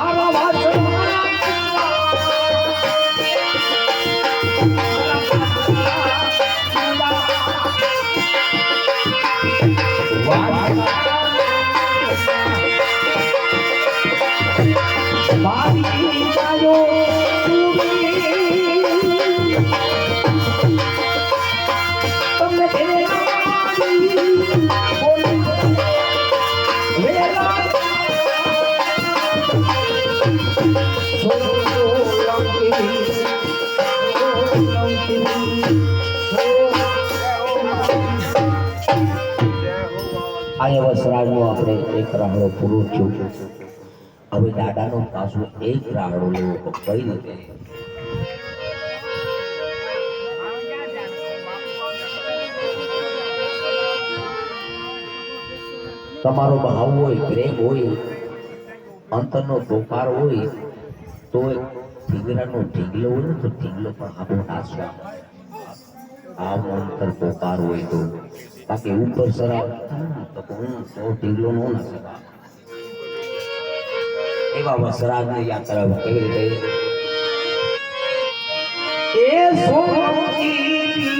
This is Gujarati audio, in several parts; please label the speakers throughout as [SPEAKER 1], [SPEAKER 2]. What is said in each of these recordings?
[SPEAKER 1] 马上马
[SPEAKER 2] આ વસરાજનો આપણે એક રાહડો પૂરો થયો. હવે દાદાનો પાછો એક રાહડો લેવો તમારો ભાવ હોય, પ્રેમ હોય, અંતરનો તોપાર હોય તો ઢીંગરાનો ઢીંગલો હોય ને તો ઢીંગલો પણ આબો નાશવા આવો અંતર તોપાર હોય તો. બાકી ઉપર સરાવ તો તો ઢીંગલો નો ના શકા એવા વસરાજની યાત્રા કેવી રીતે?
[SPEAKER 1] એ સોમતી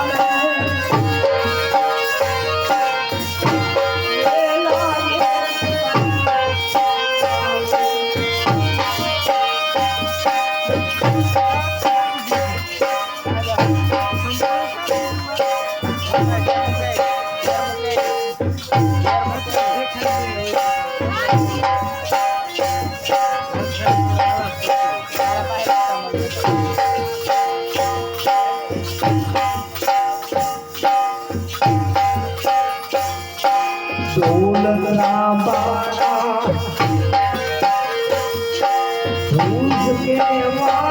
[SPEAKER 1] Who's the